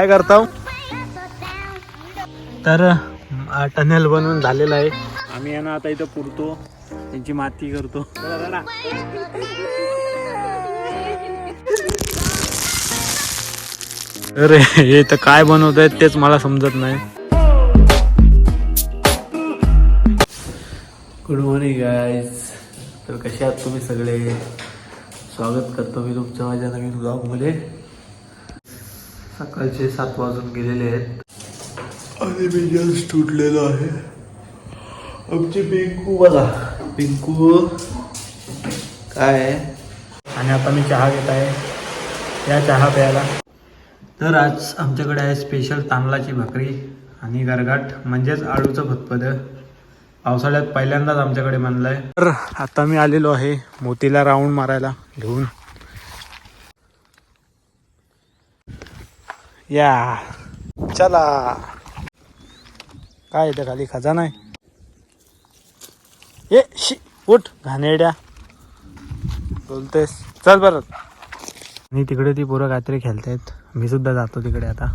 काय करतो तर टनेल बनवून झालेलं आहे. आम्ही यांना आता इथं पुरतो. त्यांची माती करतो. अरे हे तर काय बनवत आहेत तेच मला समजत नाही. गुड मॉर्निंग गाईज तर कसे आहात तुम्ही सगळे? स्वागत करतो मी तुमच्या माझ्या नवीन ब्लॉगमध्ये सकाळचे सात वाजून गेलेले आहेत. आणि मी जस्ट उठलेलो आहे. आमची पिंकू बघा पिंकू काय? आहे आणि आता मी चहा घेत आहे. या चहा प्यायला. तर आज आमच्याकडे आहे स्पेशल तांदळाची भाकरी आणि गरगाट म्हणजेच आळूचं फतपद. पावसाळ्यात पहिल्यांदाच आमच्याकडे बनलाय. तर आता मी आलेलो आहे मोतीला राऊंड मारायला घेऊन. या. चला. काय इथं खाली खजाना आहे ए शी उठ घाणेड्या बोलतेस. चल बरं आणि तिकडे ती पोरं काहीतरी खेळतायत. मी सुद्धा जातो तिकडे आता.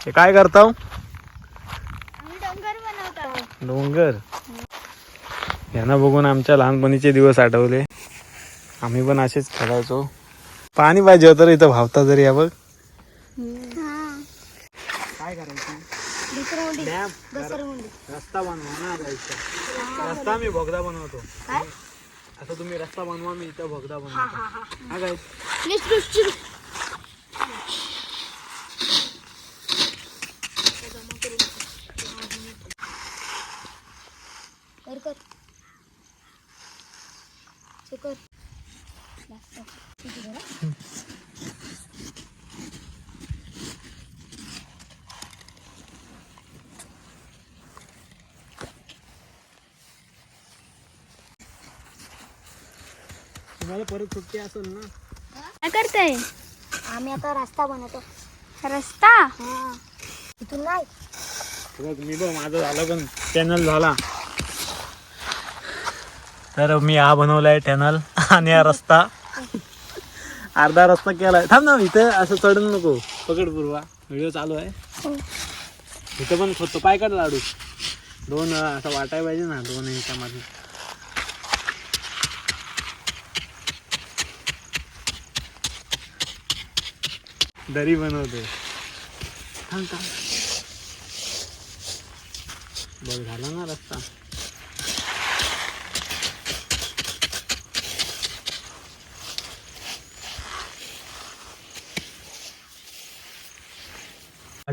हे काय करताव आम्ही डोंगर यांना बघून आमच्या लहानपणीचे दिवस आठवले. आम्ही पण असेच खेळायचो. पाणी पाहिजे होतं इथं भावता जरी या बघ. काय करायचं? रस्ता बनवा ना जायचं रस्ता मी भोगदा बनवतो. आता तुम्ही रस्ता बनवा मी इथं भोगदा बनवतो. हा काय कर कर. कर तुम्हाला परत सुट्टी असेल ना? काय करताय? आम्ही आता रस्ता बनवतो. रस्ता? इथून नाही. बघ मी बघ माझं झालं पण चॅनल झाला. तर मी हा बनवलाय चॅनल आणि हा रस्ता. अर्धा रस्ता केलाय. थांब ना इथं असं चढून नको. पकड पूर्वा. व्हिडिओ चालू आहे. हो. इथं पण खोतो पाय काढ लाडू. दोन असं वाटाय पाहिजे ना दोन इंचामध्ये दरी बनवते थांब थांब. बघ झाला ना रस्ता.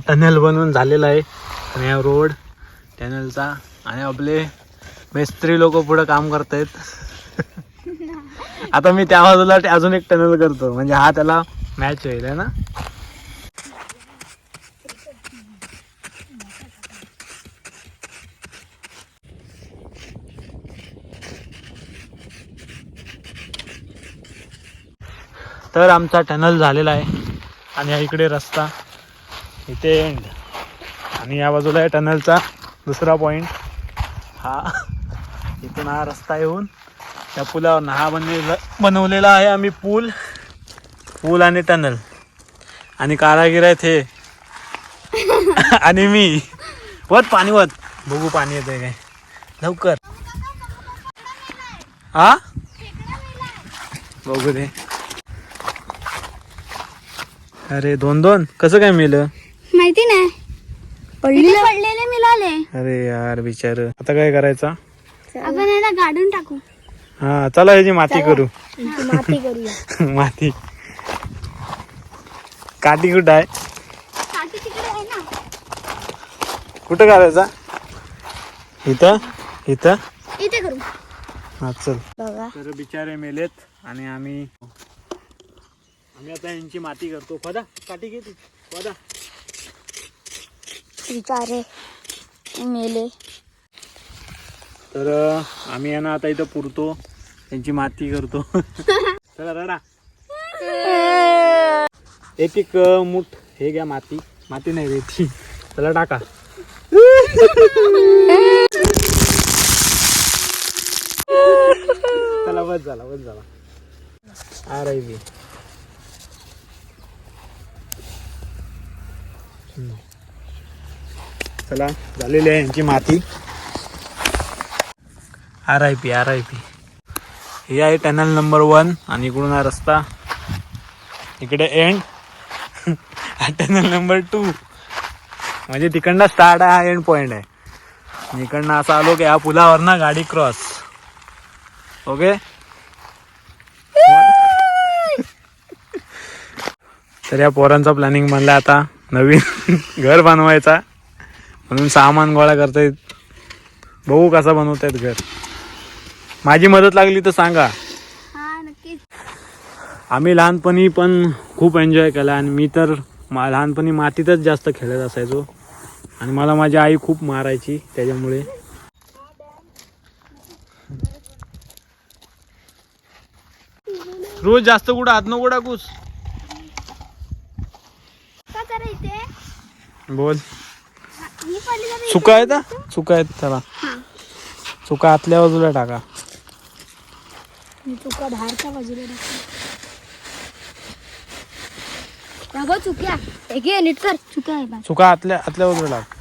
टनेल बनवून झालेला आहे. आणि हा रोड टनेलचा. आणि आपले मिस्त्री लोक पुढे काम करतायत. आता मी त्या बाजूला अजून एक टनेल करतो. म्हणजे हा त्याला मॅच होईल ना तर आमचा टनल झालेला आहे आणि इकडे रस्ता इथे एंड आणि या बाजूला आहे टनलचा दुसरा पॉईंट हा इथून हा रस्ता येऊन त्या पुलावर हा बनलेला बनवलेला आहे आम्ही पूल. पूल आणि टनल. आणि कारागीर आहेत हे. आणि मी. वत पाणी वत बघू पाणी येते काय. लवकर. हा बघू दे. अरे दोन दोन. कसं काय मिळलं? माहिती नाही. पडलेले पडलेले मिळाले. अरे यार बिचार. आता काय करायचा? आपण याला गाडून टाकू. हा चला ह्याची माती करू. माती करूया. माती. काठी कुठं आहे? काठी तिकडे आहे ना. कुठं करायचा इथं? इथं? इथे करू. हा चल. बघा. तर बिचारे मेलेत आणि आम्ही आम्ही आता यांची माती करतो. खोदा काठी घेते खोदा. विचारे मेले. तर आम्ही यांना आता इथं पुरतो. त्यांची माती करतो. चला रडा. एक एक मूठ मुठ हे घ्या माती. माती नाही रेती चला टाका. चला बस झाला बस झाला. अरे बी. चला झालेली आहे यांची माती. R I P R I P हे आहे टॅनल नंबर वन आणि इकडून हा रस्ता. इकडे एंड टनल नंबर टू. म्हणजे तिकडनं स्टार्ट आहे हा एंड पॉइंट आहे इकडनं असं आलो की या पुलावर ना गाडी क्रॉस ओके तर या पोरांचा प्लॅनिंग म्हणलं आता. नवीन घर बनवायचा. म्हणून सामान गोळा करतायत. बघू कसा बनवतायत घर. माझी मदत लागली तर सांगा. हा आम्ही लहानपणी पण खूप एन्जॉय केला आणि मी तर मा लहानपणी मातीतच जास्त खेळत असायचो. आणि मला माझी आई खूप मारायची त्याच्यामुळे. रोज जास्त कुठं हात नको टाकूस. बोल. चुका आहेत हा? चुका आहेत चला चुका आतल्या बाजूला टाका. चुका बाजूला चुक्या. हे घे नीट कर चुक्या आहे बा. चुका आतल्या आतल्या बाजूला टाक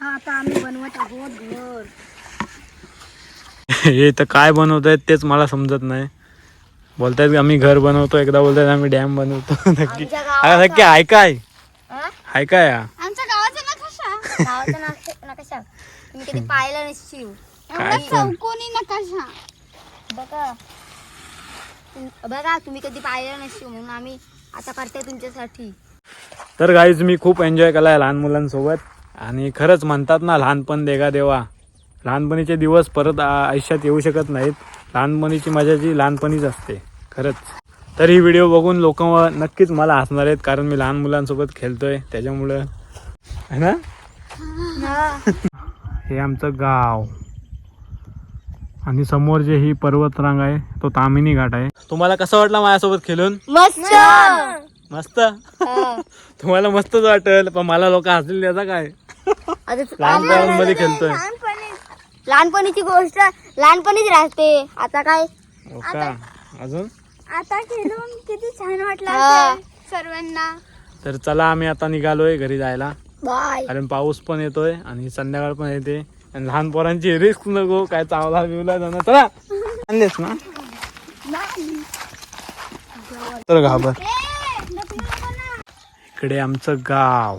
हा आता आम्ही बनवत आहोत घर. हे तर काय तेच मला समजत नाही. बोलतायत की आम्ही घर बनवतो एकदा बोलतायत आम्ही डॅम बनवतो. नक्की. आमच्या अगं नक्की आहे काय? हा? आहे काय हा? आमच्या गावाचा नकाशा. गावाचा नका- नकाशा. तुम्ही कधी पाहिला नसशील. काय पण? चौकोनी नकाशा. बघा. बघा तुम्ही कधी पाहिला नसशील म्हणून आम्ही आता करतोय तुमच्यासाठी. तर गाईज मी खूप एन्जॉय केला लहान मुलांसोबत. आणि खरंच म्हणतात ना लहानपण देगा देवा. लहानपणीचे दिवस परत आयुष्यात येऊ शकत नाहीत. लहानपणीची मजा जी लहानपणीच असते खरंच. तर ही व्हिडिओ बघून लोक नक्कीच मला हसणार आहेत कारण मी लहान मुलांसोबत खेळतोय त्याच्यामुळं. है ना? हे आमचं गाव. आणि समोर जे ही पर्वतरांग आहे तो तामिनी घाट आहे. तुम्हाला कसं वाटलं माझ्यासोबत खेळून? मस्त! मस्त? तुम्हाला मस्तच वाटेल पण मला लोक हसतील त्याचा काय? लहान पोरांमध्ये खेळतोय. लहानपणीची गोष्ट लहानपणीच राहते. आता काय? हो का? अजून? आता खेळून किती छान वाटलं सर्वांना. तर चला आम्ही आता निघालोय घरी जायला. बाय. कारण पाऊस पण येतोय आणि संध्याकाळ पण येते. आणि लहान पोरांची रिस्क नको काय चावला बिवला जाणार. चला. आणलेस ना? तर घाबर. इकडे आमचं गाव.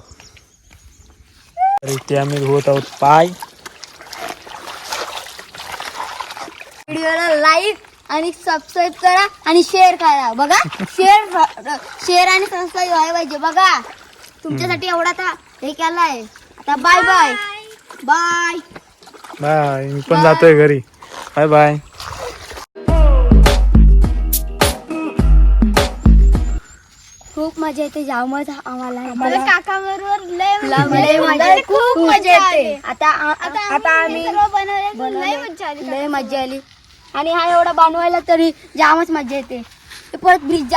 इथे आम्ही धुवत आहोत पाय. व्हिडिओला लाईक आणि सबस्क्राईब करा आणि शेअर करा. बघा शेअर शेअर आणि सबस्क्राईब व्हायला पाहिजे. बघा तुमच्यासाठी एवढा आता हे केलाय. आता बाय बाय बाय बाय मी पण जातोय घरी. Bye bye. खूप मजा येते जामच आम्हाला. काका बरोबर लय मजा खूप मजा येते आता आता आम्ही लय मजा आली. आणि हा एवढा बनवायला तरी जामच मजा येते. परत ब्रिज